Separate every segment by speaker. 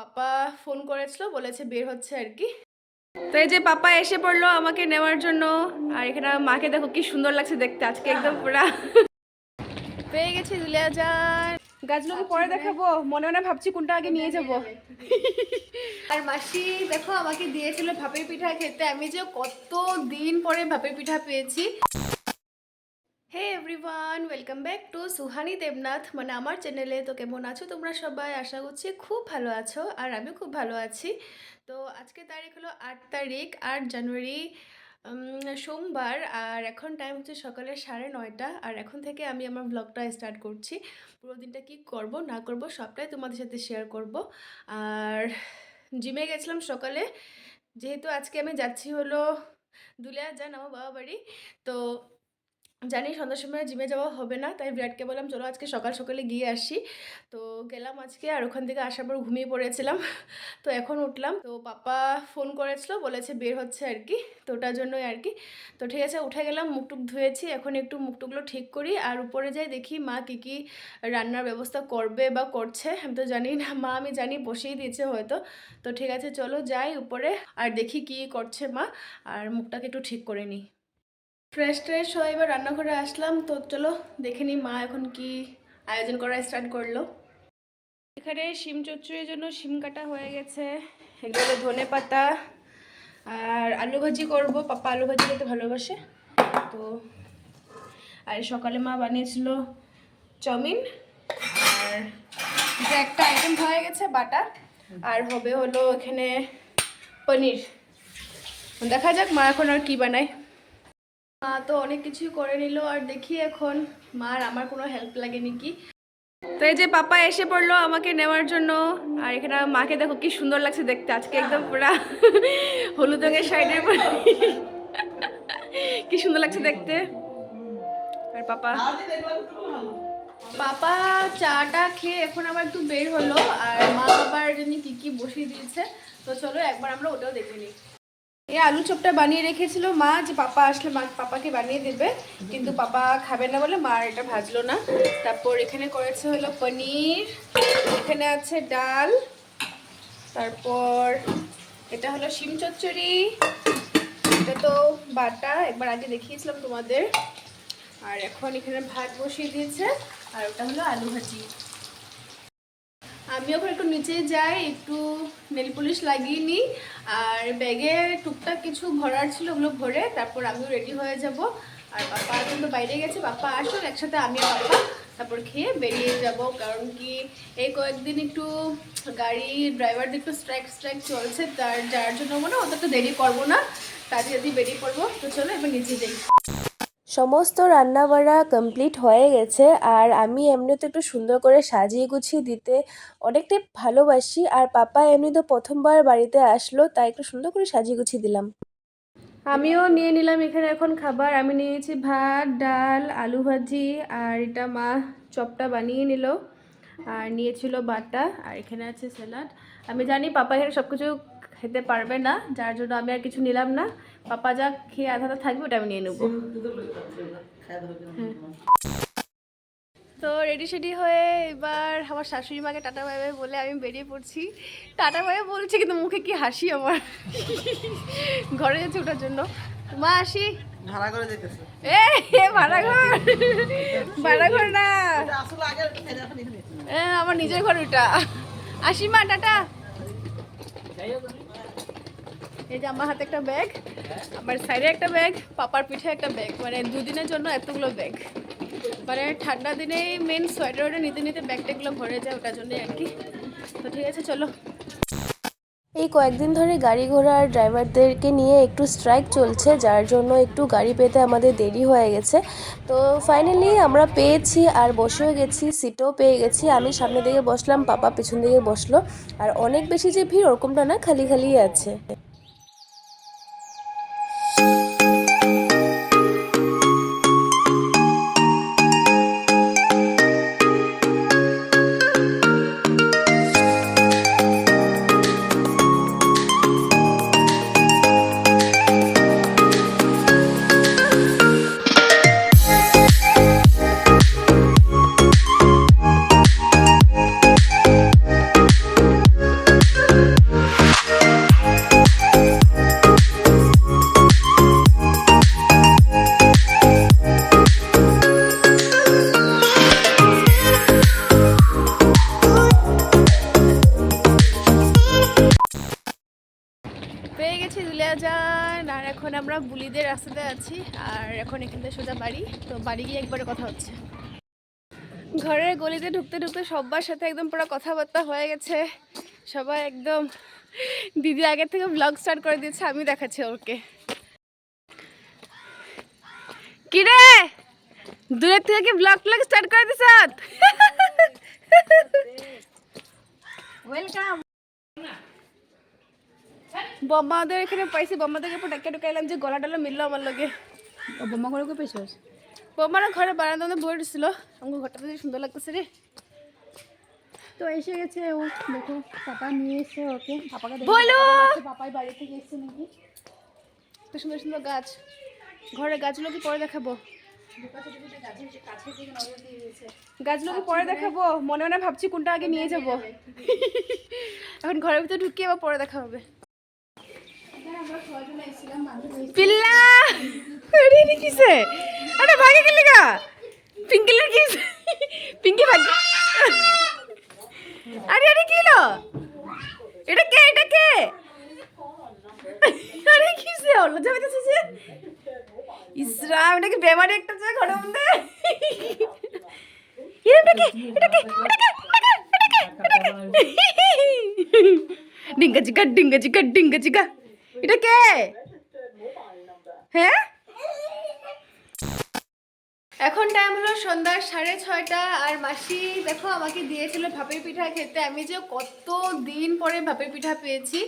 Speaker 1: পাপা phone করেছিল বলেছে বের হচ্ছে আর কি। তো এই যে পাপা এসে পড়ল আমাকে নেওয়ার জন্য আর এখানে মাকে দেখো কি সুন্দর লাগছে দেখতে আজকে একদম পুরা। পেয়ে গেছি দুলিয়া যান। গাছগুলোকে পরে দেখাবো মনে মনে ভাবছি কোনটা আগে নিয়ে যাব। আর মাসি দেখো আমাকে দিয়েছিল ভাপের পিঠা খেতে আমি যে কত দিন পরে ভাপের পিঠা পেয়েছি। Hey everyone welcome back to Suhani Debnath মানে আমার চ্যানেলে তো কেমন আছো তোমরা সবাই? আশা করছি খুব ভালো আছো আর আমি খুব ভালো আছি। তো আজকে তারিখ হলো আট তারিখ, আট জানুয়ারি সোমবার আর এখন টাইম হচ্ছে সকালের সাড়ে নয়টা। আর এখন থেকে আমি আমার ব্লগটা স্টার্ট করছি। পুরো দিনটা কী করব, না করব সবটাই তোমাদের সাথে শেয়ার করব। আর জিমে গেছিলাম সকালে। যেহেতু আজকে আমি যাচ্ছি হলো দুলিয়া যান আমার বাবা বাড়ি। তো জানি সন্ধ্যার সময় জিমে যাওয়া হবে না, তাই বিরাটকে বললাম, চলো আজকে সকাল সকালে গিয়ে আসি। তো গেলাম আজকে আর ওখান থেকে আসার পর ঘুমিয়ে পড়েছিলাম। তো এখন উঠলাম, তো পাপা ফোন করেছিল, বলেছে বের হচ্ছে আর কি, তো ওটার জন্যই আর কি। তো ঠিক আছে, উঠে গেলাম, মুখটুক ধুয়েছি, এখন একটু মুখটুকগুলো ঠিক করি, আর উপরে যাই দেখি মা কী কী রান্নার ব্যবস্থা করবে বা করছে, আমি তো জানি না, মা আমি জানি বসেই দিয়েছে হয়তো। তো ঠিক আছে, চলো যাই উপরে, আর দেখি কী করছে মা, আর মুখটাকে একটু ঠিক করে নিই। ফ্রেশ ট্রেশ হয়ে এবার রান্নাঘরে আসলাম। তো চলো দেখে নিই মা এখন কি আয়োজন করা স্টার্ট করল। এখানে শিম চচ্চড়ির জন্য শিম কাটা হয়ে গেছে। এগুলো ধনে পাতা আর আলু ভাজি করব। পাপা আলু ভাজি খেতে ভালোবাসে। তো আর সকালে মা বানিয়েছিল চাউমিন। আর এটা একটা আইটেম হয়ে গেছে, বাটা। আর হবে হলো এখানে পনির। দেখা যাক মা এখন আর কি বানায়। মা তো অনেক কিছুই করে নিল আর দেখি এখন মার আমার কোনো হেল্প লাগেনি কি। তো এই যে পাপা এসে পড়ল আমাকে নেওয়ার জন্য আর এখানে মাকে দেখো কি সুন্দর লাগছে দেখতে, আজকে একদম পুরা হলুদ রঙের শাড়ির পরে কি সুন্দর লাগছে দেখতে। আর পাপা? পাপা চাটা খেয়ে এখন আবার একটু বের হলো আর মা বাবার জন্য কি কি বসিয়ে দিয়েছে, তো চলো একবার আমরা ওটাও দেখে নিই। এই আলু চপটা বানিয়ে রেখেছিল মা যে পাপা আসলে মা পাপাকে বানিয়ে দেবে, কিন্তু পাপা খাবে না বলে মা এটা ভাজলো না। তারপর এখানে করেছে হলো পনির, এখানে আছে ডাল, তারপর এটা হলো শিম চচ্চড়ি, এটা তো বাটা, একবার আগে দেখিয়েছিলাম তোমাদের। আর এখন এখানে ভাত বসিয়ে দিয়েছে, আর ওটা হলো আলু ভাজি। আমি ওখানে একটু নিচে যাই, একটু নেল পুলিশ লাগিয়ে নিই। আর ব্যাগে টুকটাক কিছু ভরার ছিল ওগুলো ভরে তারপর আমিও রেডি হয়ে যাব। আর পাপা এখন তো বাইরে গেছে পাপা আসুন একসাথে আমি আর তারপর খেয়ে বেরিয়ে যাব। কারণ কি এই কয়েকদিন একটু গাড়ি ড্রাইভারদের একটু স্ট্রাইক স্ট্রাইক চলছে, তার যার জন্য মনে একটু দেরি করব না। তাড়াতাড়ি বেরিয়ে পড়ব তো চলো এবার নিচে যাই।
Speaker 2: সমস্ত রান্নাবাড়া কমপ্লিট হয়ে গেছে আর আমি এমনিতে একটু সুন্দর করে সাজিয়ে গুছিয়ে দিতে অনেকটাই ভালোবাসি। আর পাপা এমনি তো প্রথমবার বাড়িতে আসলো, তাই একটু সুন্দর করে সাজিয়ে গুছিয়ে দিলাম।
Speaker 1: আমিও নিয়ে নিলাম এখানে এখন খাবার। আমি নিয়েছি ভাত, ডাল, আলু ভাজি আর এটা মা চপটা বানিয়ে নিল। আর নিয়েছিল বাটা আর এখানে আছে স্যালাড। আমি জানি পাপা এখানে সব কিছু খেতে পারবে না যার জন্য আমি আর কিছু নিলাম না। পাপা যা খেয়ে আধাটা থাকবে ওটা আমি নিয়ে নেব। তো রেডি সেডি হয়ে এবার আমার শাশুড়ি মাকে টাটা বাই বাই বলে আমি বেরিয়ে পড়ছি। টাটা বাই বলছি কিন্তু মুখে কি হাসি আমার? ঘরে যাচ্ছে ওটার জন্য। মা আসি।
Speaker 3: ভাড়া করে যেতেছে।
Speaker 1: এ এ ভাড়া ঘর ভাড়া ঘর না।
Speaker 3: এটা আসলে আগে এটা এখন এখানে।
Speaker 1: এ, আমার নিজের ঘর ওটা। আসি মা টাটা। এই যে আমার হাতে একটা ব্যাগ, আমার সাইডে একটা ব্যাগ, পাপার পিঠে একটা ব্যাগ। মানে দুদিনের জন্য এতগুলো ব্যাগ। মানে ঠান্ডা দিনে মেন সোয়েটার ওটা নিতে নিতে ব্যাগ ভরে যায় ওটার জন্যই আর কি। তো ঠিক আছে, চলো।
Speaker 2: এই কয়েকদিন ধরে গাড়ি ঘোড়া আর ড্রাইভারদেরকে নিয়ে একটু স্ট্রাইক চলছে, যার জন্য একটু গাড়ি পেতে আমাদের দেরি হয়ে গেছে। তো ফাইনালি আমরা পেয়েছি আর বসেও গেছি সিটও পেয়ে গেছি। আমি সামনে দিকে বসলাম, পাপা পিছন দিকে বসল। আর অনেক বেশি যে ভিড় ওরকমটা না, খালি খালি আছে।
Speaker 1: দুলিয়াজান আর এখন আমরা বুলিদের রাস্তাতে আছি, আর এখন এখান থেকে সোজা বাড়ি। তো বাড়ি গিয়ে একবারে কথা হচ্ছে। ঘরের গলিতে ঢুকতে ঢুকতে সবার সাথে একদম পুরো কথাবার্তা হয়ে গেছে। সবাই একদম দিদি আগের থেকে ব্লগ স্টার্ট করে দিয়েছে আমি দেখাচ্ছি ওকে। কিরে? দূরের থেকে কি ব্লগ ব্লগ স্টার্ট করে দিছ?
Speaker 3: ওয়েলকাম
Speaker 1: বম্মাদের এখানে পাইছি বম্মাদেরকে পটাক্কা ঢুকাইলাম যে গলা টলা মিললো আমার লগে।
Speaker 3: বোমা করে কো পেছস
Speaker 1: বম্মারা ঘরে বারান্দা বই দিছিল আমার ঘরটা বেশি সুন্দর লাগতেছে রে।
Speaker 3: তো এসে গেছে ও দেখো পাপা নিয়ে এসে ওকে। পাপাকে
Speaker 1: বলো!
Speaker 3: পাপাই বাড়ি থেকে এসেছে নাকি?
Speaker 1: এত সুন্দর সুন্দর গাছ। ঘরের গাছগুলো কি পরে দেখাবো? গাছগুলো কি পরে দেখাবো? মনে মনে ভাবছি কোনটা আগে নিয়ে যাব। এখন ঘরের ভিতরে ঢুকিয়ে আবার পরে দেখা হবে। পিল্লা! আরে কিসে? আরে ভাগে গেলি গা! পিঙ্কিলের কিস পিঙ্কি ভাগ আরে আরে কি হলো? এটা কে? এটা কে? আরে কিসে? হলো যাবে তো যে? ইসরাম এটা কি বেমারি একটা যে ঘরের মধ্যে? এটা কে? এটা কে? এটা কে? এটা কে? এটা কে? ডিঙ্গা চিকা ডিঙ্গা চিকা ডিঙ্গা চিকা এটা কে? হ্যাঁ? এখন টাইম হলো সন্ধ্যা সাড়ে ছয়টা, আর মাসি দেখো আমাকে দিয়েছিল ভাপের পিঠা খেতে। আমি যে কত দিন পরে ভাপের পিঠা পেয়েছি,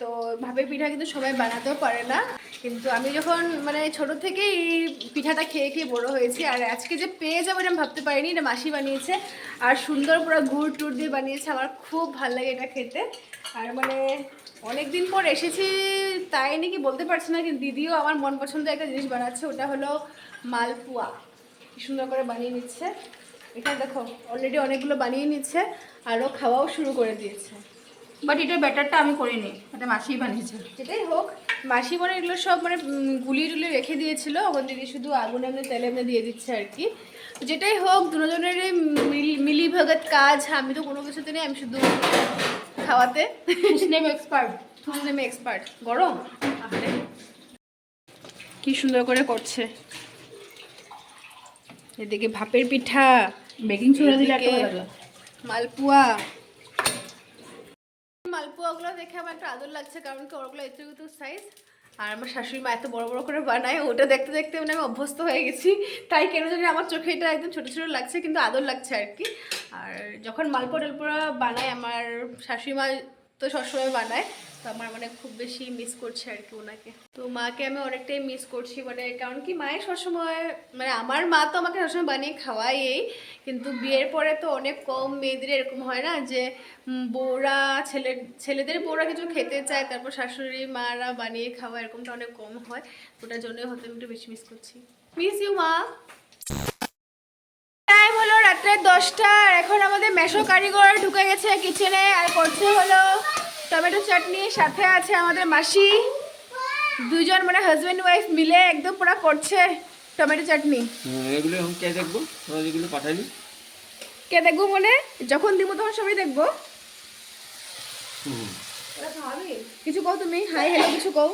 Speaker 1: তো ভাপের পিঠা কিন্তু সবাই বানাতেও পারে না। কিন্তু আমি যখন মানে ছোট থেকেই পিঠাটা খেয়ে খেয়ে বড় হয়েছি, আর আজকে যে পেয়ে যাব এটা ভাবতে পারিনি, এটা মাসি বানিয়েছে। আর সুন্দর পুরো গুড় টুড় দিয়ে বানিয়েছে, আমার খুব ভালো লাগে এটা খেতে। আর মানে অনেক দিন পর এসেছি তাই নাকি বলতে পারছি না কিন্তু দিদিও আমার মন পছন্দের একটা জিনিস বানাচ্ছে ওটা হলো মালপুয়া। কি সুন্দর করে বানিয়ে নিচ্ছে। এখানে দেখো অলরেডি অনেকগুলো বানিয়ে নিচ্ছে আরও খাওয়াও শুরু করে দিয়েছে।
Speaker 3: বাট এটার ব্যাটারটা আমি করিনি এটা মাসিই বানিয়েছে।
Speaker 1: যেটাই হোক মাসি মনে এগুলো সব মানে গুলিয়ে টুলিয়ে রেখে দিয়েছিল ওখান দিদি শুধু আগুন এমনি তেলে এমনি দিয়ে দিচ্ছে আর কি। যেটাই হোক দুজনেরই মিল- মিলি ভগত কাজ আমি তো কোনো কিছুতে নেই আমি শুধু খাওয়াতে?
Speaker 3: মুসলিম এক্সপার্ট
Speaker 1: নেমে এক্সপার্ট গরম? কি সুন্দর করে করছে। এদিকে ভাপের পিঠা।
Speaker 3: বেকিং সোডা দিলে
Speaker 1: মালপুয়া। মালপুয়াগুলো দেখে আমার একটু আদর লাগছে কারণ কি ওগুলো একটু এত সাইজ আর আমার শাশুড়ি মা এত বড় বড় করে বানায়, ওটা দেখতে দেখতে মানে আমি অভ্যস্ত হয়ে গেছি। তাই কেন জানি আমার চোখে এটা একদম ছোটো ছোটো লাগছে, কিন্তু আদর লাগছে আর কি। আর যখন মালপোয়া টালপোয়া বানায়, আমার শাশুড়ি মা তো সবসময় বানায় তো আমার মানে খুব বেশি মিস করছে আর কি ওনাকে। তো মাকে আমি অনেকটাই মিস করছি মানে কারণ কি মায়ের সবসময় মানে আমার মা তো আমাকে সবসময় বানিয়ে খাওয়াই এই কিন্তু বিয়ের পরে তো অনেক কম মেয়েদের এরকম হয় না যে বউরা ছেলে, ছেলেদের বউরা কিছু খেতে চায়, তারপর শাশুড়ি মারা বানিয়ে খাওয়া এরকমটা অনেক কম হয়। ওটার জন্যই হয়তো আমি একটু বেশি মিস করছি। মিস ইউ মা। টাইম হলো রাত্রে দশটা এখন আমাদের মেশো কারিগর ঢুকে গেছে কিচেনে আর করছে হলো টমেটো চাটনি সাথে আছে আমাদের মাসি। দুজন মানে হাজব্যান্ড ওয়াইফ মিলে একদম পুরো করছে টমেটো চাটনি।
Speaker 4: এগুলো এখন কে দেখব? তোরা যেগুলো পাঠালি
Speaker 1: কে দেখব মনে যখন দিব তখন সবাই দেখব।
Speaker 4: হুম।
Speaker 1: কিছু কও তুমি? হাই হ্যালো কিছু কও?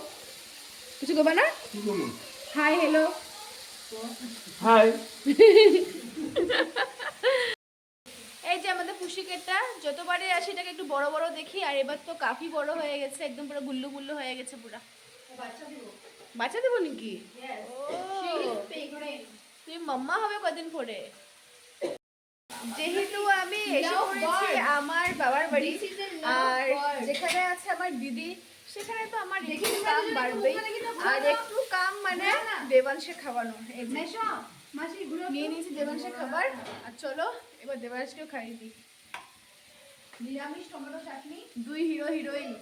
Speaker 1: কিছু কবা না? হাই হ্যালো
Speaker 4: হাই
Speaker 1: এই যে আমাদের পুষিকেটটা যতবারে আসি এটাকে একটু বড় বড় দেখি আর এবার তো কাফি বড় হয়ে গেছে একদম পুরো গুল্লু গুল্লু হয়ে গেছে পুরা। বাচ্চা দেবো। নাকি? ও। তুমি মাম্মা হবে কদিন পরে? যেহেতু আমি এসে পড়েছি আমার বাবার বাড়ি আর যেখানে আছে আমার দিদি সেখানে তো আমার একটু কাম বাড়বেই। আর একটু কাম মানে দেবাংশে খাওয়ানো নিয়ে নিয়েছি দেবাংশের খাবার। আর চলো এবার দেবাংশকেও খাইয়ে দিই। নিরামিষ টমেটো চাটনি। দুই হিরো হিরোইন।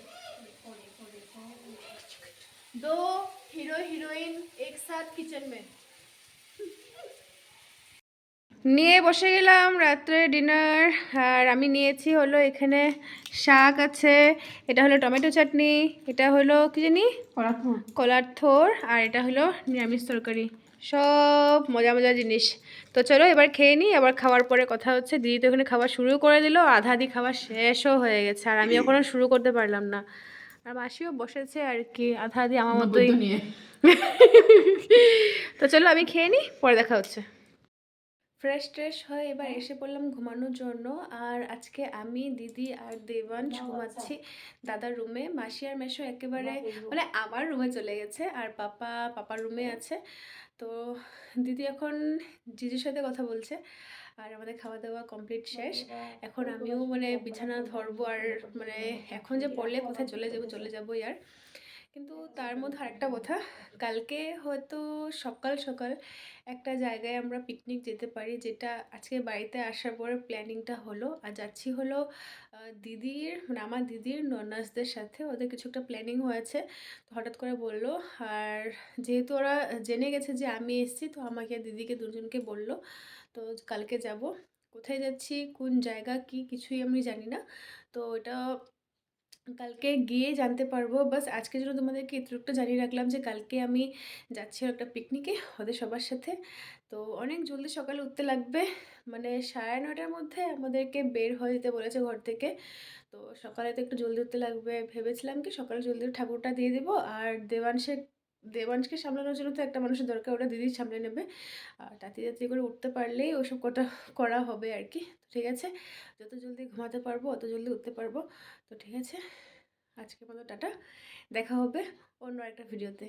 Speaker 1: দো হিরো হিরোইন একসাথ কিচেন মে নিয়ে বসে গেলাম রাত্রে ডিনার। আর আমি নিয়েছি হলো এখানে শাক আছে। এটা হলো টমেটো চাটনি। এটা হলো কি জানি? কলার থোর। আর এটা হলো নিরামিষ তরকারি। সব মজা মজা জিনিস। তো চলো এবার খেয়ে নিই এবার খাওয়ার পরে কথা হচ্ছে। দিদি তো এখানে খাওয়া শুরু করে দিল আধা আধি খাওয়া শেষও হয়ে গেছে আর আমি এখনও শুরু করতে পারলাম না। আর মাসিও বসেছে আর কি আধা আধি আমার মতোই। তো চলো আমি খেয়ে নিই পরে দেখা হচ্ছে। ফ্রেশ ট্রেশ হয়ে এবার এসে পড়লাম ঘুমানোর জন্য আর আজকে আমি দিদি আর দেবাংশ ঘুমাচ্ছি দাদার রুমে। মাসি আর মেশো একেবারে মানে আমার রুমে চলে গেছে আর পাপা পাপার রুমে আছে। তো দিদি এখন জিজুর সাথে কথা বলছে আর আমাদের খাওয়া দাওয়া কমপ্লিট শেষ এখন আমিও মানে বিছানা ধরবো আর মানে এখন যে পড়লে কোথায় চলে যাব চলে যাব আর। কিন্তু তার মধ্যে আরেকটা কথা, কালকে হয়তো সকাল সকাল একটা জায়গায় আমরা পিকনিক যেতে পারি, যেটা আজকে বাড়িতে আসার পরে প্ল্যানিংটা হলো। আর যাচ্ছি হলো দিদির মানে আমার দিদির ননাসদের সাথে। ওদের কিছু একটা প্ল্যানিং হয়েছে। তো হঠাৎ করে বলল, আর যেহেতু ওরা জেনে গেছে যে আমি এসেছি, তো আমাকে দিদিকে দুজনকে বলল, তো কালকে যাব। কোথায় যাচ্ছি, কোন জায়গা, কি কিছুই আমি জানি না। তো এটা কালকে গিয়ে জানতে পারব। বাস আজকের জন্য তোমাদেরকে এতটুকু জানিয়ে রাখলাম যে কালকে আমি যাচ্ছি একটা পিকনিকে ওদের সবার সাথে। তো অনেক জলদি সকালে উঠতে লাগবে। মানে সাড়ে নটার মধ্যে আমাদেরকে বের হয়ে যেতে বলেছে ঘর থেকে। তো সকালে তো একটু জলদি উঠতে লাগবে। ভেবেছিলাম কি সকালে জলদি ঠাকুরটা দিয়ে দেবো। আর দেওয়ান দেবাংশের দেবাংশকে সামলানোর জন্য তো একটা মানুষের দরকার ওটা দিদি সামলে নেবে। আর তাঁতি যাতে করে উঠতে পারলেই ওসব কটা করা হবে আর কি। ঠিক আছে, যত জলদি ঘুমাতে পারব অত জলদি উঠতে পারব। তো ঠিক আছে আজকে মতো টাটা। দেখা হবে অন্য একটা ভিডিওতে।